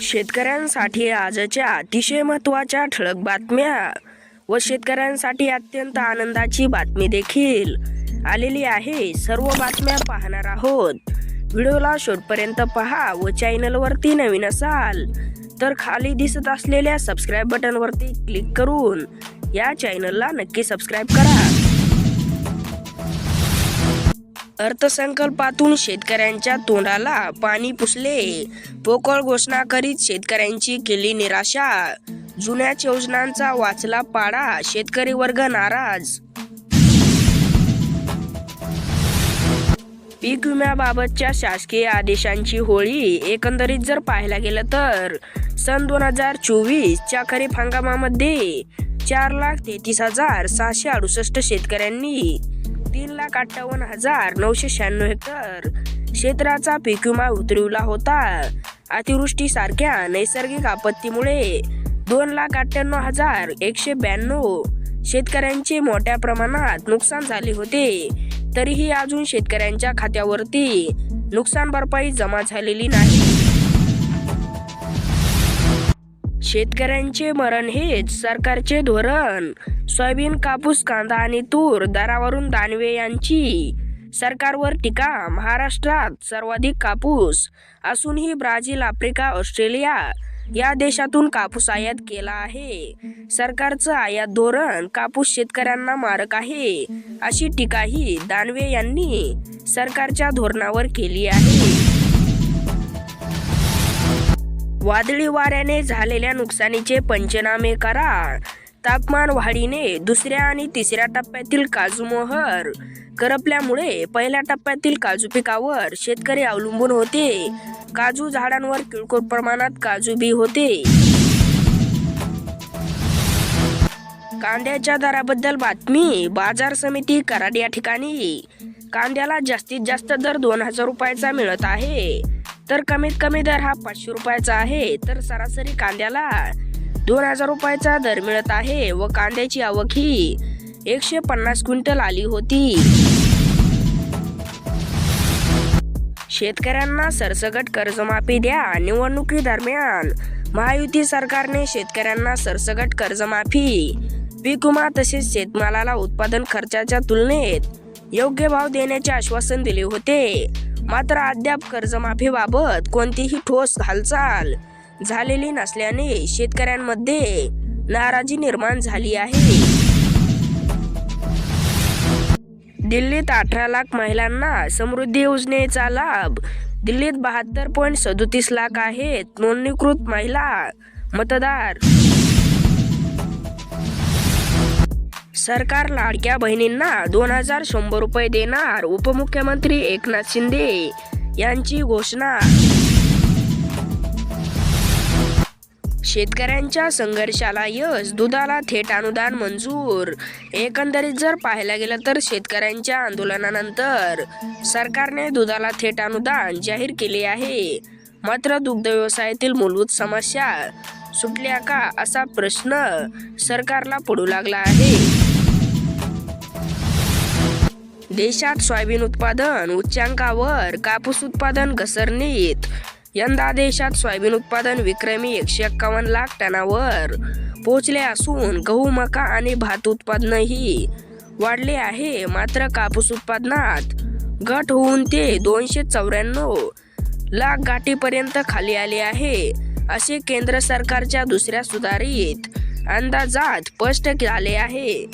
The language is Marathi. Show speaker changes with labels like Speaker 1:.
Speaker 1: शेतकऱ्यांसाठी आजच्या अतिशय महत्त्वाच्या ठळक बातम्या व शेतकऱ्यांसाठी अत्यंत आनंदाची बातमी देखील आलेली आहे. सर्व बातम्या पाहणार आहोत. व्हिडिओला शेवटपर्यंत पहा व चॅनलवरती नवीन असाल तर खाली दिसत असलेल्या सबस्क्राईब बटनवरती क्लिक करून या चॅनलला नक्की सबस्क्राईब करा. अर्थसंकल्पातून शेतकऱ्यांच्या तोंडाला पाणी पुसले. पोकळ घोषणा करीत शेतकऱ्यांची केली निराशा. जुन्याच योजनांचा वाचला पाडा शेतकरी वर्ग नाराज. पीक विम्याबाबतच्या शासकीय आदेशांची होळी एकंदरीत जर पाहायला गेलं तर सन दोन हजार चोवीसच्या खरीप हंगामामध्ये चार लाख तेहतीस हजार सहाशे अडुसष्ट शेतकऱ्यांनी तीन लाख अठ्ठावन्न हजार नऊशे शहाण्णव हेक्टर क्षेत्राचा पीक विमा उतरवला होता. अतिवृष्टीसारख्या नैसर्गिक आपत्तीमुळे दोन लाख अठ्ठ्याण्णव हजार एकशे ब्याण्णव शेतकऱ्यांचे मोठ्या प्रमाणात नुकसान झाले होते. तरीही अजून शेतकऱ्यांच्या खात्यावरती नुकसान भरपाई जमा झालेली नाही. शेतकऱ्यांचे मरण हेच सरकारचे धोरण. सोयाबीन कापूस कांदा आणि तूर दरावरून दानवे यांची सरकारवर टीका. महाराष्ट्रात सर्वाधिक कापूस असूनही ब्राझील आफ्रिका ऑस्ट्रेलिया या देशातून कापूस आयात केला आहे. सरकारचं आयात धोरण कापूस शेतकऱ्यांना मारक आहे अशी टीकाही दानवे यांनी सरकारच्या धोरणावर केली आहे. वादळी वाऱ्याने झालेल्या नुकसानीचे पंचनामे करा. तापमान वाढीने दुसऱ्या आणि तिसऱ्या टप्प्यातील काजू मोहर. करपल्यामुळे पहिल्या टप्प्यातील काजू पिकावर शेतकरी अवलंबून होते. काजू झाडांवर किळकोळ प्रमाणात काजू बी होते. कांद्याच्या दराबद्दल बातमी बाजार समिती कराड या ठिकाणी. कांद्याला जास्तीत जास्त दर दोन हजार रुपयाचा मिळत आहे. तर कमीत कमी दर हा पाचशे रुपयाचा आहे. तर सरासरी कांद्याला दोन हजार रुपयाचा दर मिळत आहे व कांद्याची आवक ही एकशे पन्नास क्विंटल आली होती. शेतकऱ्यांना सरसगट कर्जमाफी द्या. निवडणुकी दरम्यान महायुती सरकारने शेतकऱ्यांना सरसगट कर्जमाफी पीक विमा तसेच शेतमालाला उत्पादन खर्चाच्या तुलनेत योग्य भाव देण्याचे आश्वासन दिले होते. मात्र अद्याप कर्जमाफीबाबत कोणतीही ठोस हालचाल झालेली नसल्याने शेतकऱ्यांमध्ये नाराजी निर्माण झाली आहे. दिल्लीत अठरा लाख महिलांना समृद्धी योजनेचा लाभ दिल्लीत बहात्तर पॉईंट सदोतीस लाख आहेत नोंदणीकृत महिला मतदार. सरकार लाडक्या बहिणींना दोन हजार शंभर रुपये देणार उपमुख्यमंत्री एकनाथ शिंदे यांची घोषणा. शेतकऱ्यांच्या संघर्षाला यश दुधाला थेट अनुदान मंजूर. एकंदरीत जर पाहायला गेलं तर शेतकऱ्यांच्या आंदोलनानंतर सरकारने दुधाला थेट अनुदान जाहीर केले आहे. मात्र दुग्ध व्यवसायातील मूलभूत समस्या सुटल्या का असा प्रश्न सरकारला पडू लागला आहे. देशात सोयाबीन उत्पादन उच्चांकावर कापूस उत्पादन घसरणीत. यंदा देशात सोयाबीन उत्पादन विक्रमी एकशे एक्कावन्न लाख टनावर पोहोचले असून गहू मका आणि भात उत्पादनही वाढले आहे. मात्र कापूस उत्पादनात घट होऊन ते दोनशे चौऱ्याण्णव लाख गाठीपर्यंत खाली आले आहे असे केंद्र सरकारच्या दुसऱ्या सुधारित अंदाजात स्पष्ट झाले आहे.